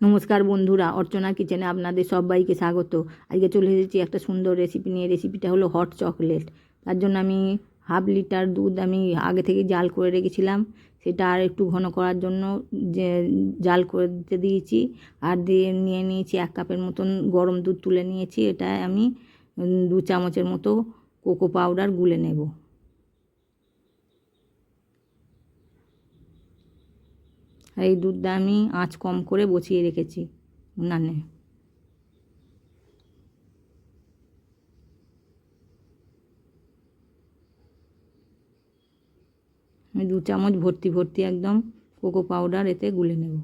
নমস্কার বন্ধুরা, অর্চনা কিচেনে আপনাদের সবাইকে স্বাগত। আজকে চলে এসেছি একটা সুন্দর রেসিপি নিয়ে। রেসিপিটা হলো হট চকলেট তার জন্য আমি হাফ লিটার দুধ আমি আগে থেকে জাল করে রেখেছিলাম। সেটা আর একটু ঘন করার জন্য যে, জাল করে দিতে দিয়েছি। আর দিয়ে নিয়ে নিয়েছি এক কাপের মতন গরম দুধ তুলে নিয়েছি। এটা আমি দু চামচের মতো কোকো পাউডার গুলে নেব। আর এই দুধটা আমি আঁচ কম করে বসিয়ে রেখেছি উনানে। আমি দু চামচ ভর্তি ভর্তি একদম কোকো পাউডার এতে গুলে নেব।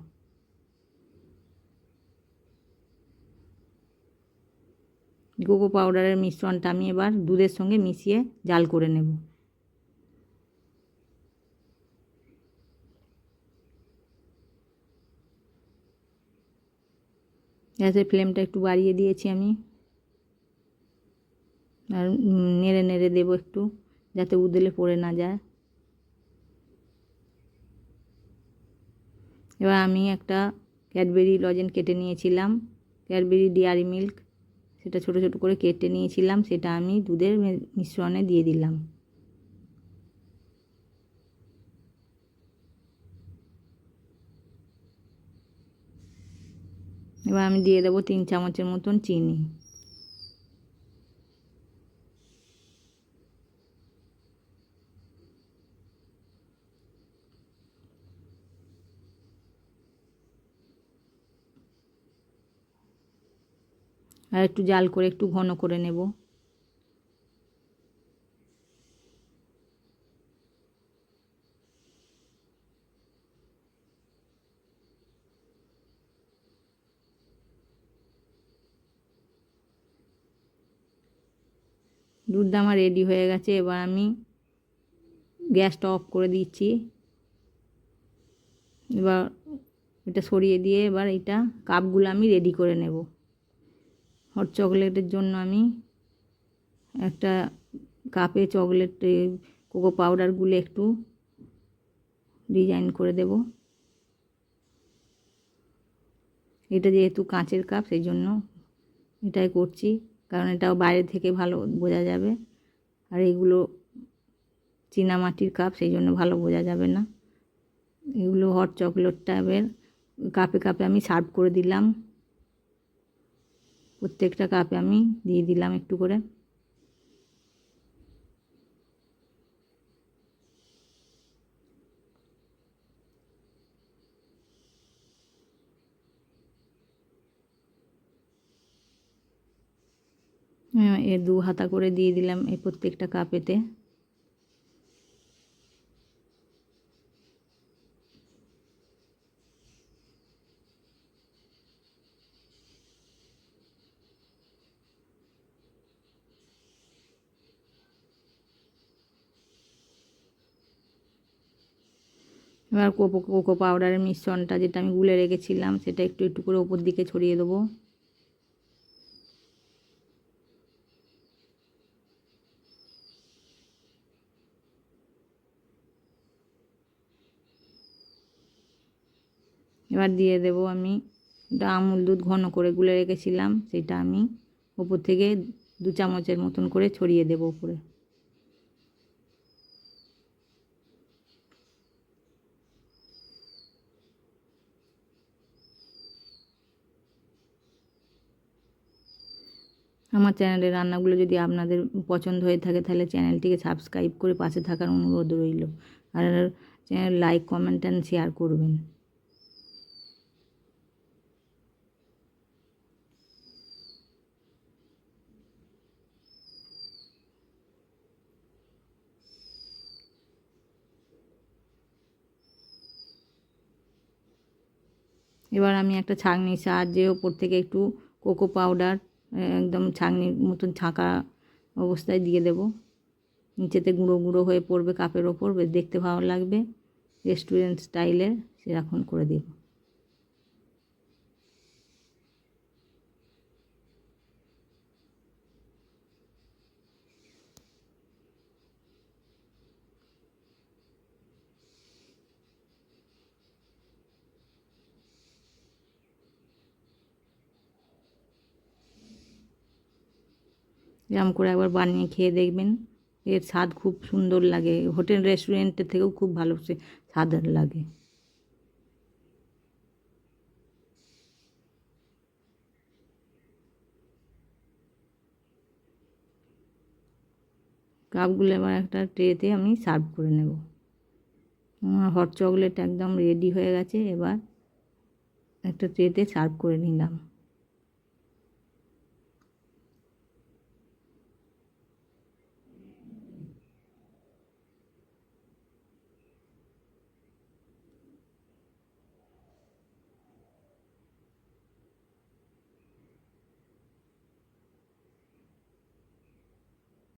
কোকো পাউডারের মিশ্রণটা আমি এবার দুধের সঙ্গে মিশিয়ে জাল করে নেব। গ্যাসের ফ্লেমটা একটু বাড়িয়ে দিয়েছি আমি। আর নেড়ে নেড়ে দেবো একটু, যাতে উদলে পড়ে না যায়। এবার আমি একটা ক্যাডবেরি লজেন কেটে নিয়েছিলাম। ক্যাডবেরি ডেয়ারি মিল্ক, সেটা ছোট ছোট করে কেটে নিয়েছিলাম, সেটা আমি দুধের মিশ্রণে দিয়ে দিলাম। এবার আমি দিয়ে দেবো তিন চামচের মতন চিনি। আর একটু জাল করে একটু ঘন করে নেব। দুধটা আমার রেডি হয়ে গেছে, এবার আমি গ্যাসটা অফ করে দিচ্ছি। এবার এটা সরিয়ে দিয়ে এবার এটা কাপগুলো আমি রেডি করে নেব। হট চকলেটের জন্য আমি একটা কাপে চকলেট কোকো পাউডারগুলো একটু ডিজাইন করে দেব। এটা যেহেতু কাঁচের কাপ সেই জন্য এটাই করছি। কারণ এটাও বাইরে থেকে ভালো বোঝা যাবে। আর এগুলো চীনামাটির কাপ, সেই জন্য ভালো বোঝা যাবে না। এগুলো হট চকলেট টাইপের কাপে কাপে আমি সার্ভ করে দিলাম। প্রত্যেকটা কাপে আমি দিয়ে দিলাম একটু করে। এ দু হাতা করে দিয়ে দিলাম এই প্রত্যেকটা কাপেতে। এবার কোকো কোকো পাউডারের মিশ্রণটা যেটা আমি গুলে রেখেছিলাম, সেটা একটু একটু করে ওপর দিকে ছড়িয়ে দেবো। এবার দিয়ে দেব আমি এটা আমুল দুধ ঘন করে গুলে রেখেছিলাম, সেটা আমি ওপর থেকে দু চামচের মতন করে ছড়িয়ে দেবো উপরে আমার চ্যানেলের রান্নাগুলো যদি আপনাদের পছন্দ হয়ে থাকে, তাহলে চ্যানেলটিকে সাবস্ক্রাইব করে পাশে থাকার অনুরোধ রইল। আর channel like, comment and share করবেন। এবার আমি একটা ছাঁকনির সাহায্যে ওপর থেকে একটু কোকো পাউডার একদম ছাঁকনির মতন ছাঁকা অবস্থায় দিয়ে দেব। নিচেতে গুঁড়ো গুঁড়ো হয়ে পড়বে কাপের ওপর দেখতে ভালো লাগবে। রেস্টুরেন্ট স্টাইলের, সেরকম করে দেব। এরকম করে একবার বানিয়ে খেয়ে দেখবেন। এর স্বাদ খুব সুন্দর লাগে। হোটেল রেস্টুরেন্টের থেকেও খুব ভালো সে স্বাদ লাগে। কাপগুলো এবার একটা ট্রেতে আমি সার্ভ করে নেব। আমার হট চকলেট একদম রেডি হয়ে গেছে। এবার একটা ট্রেতে সার্ভ করে নিলাম।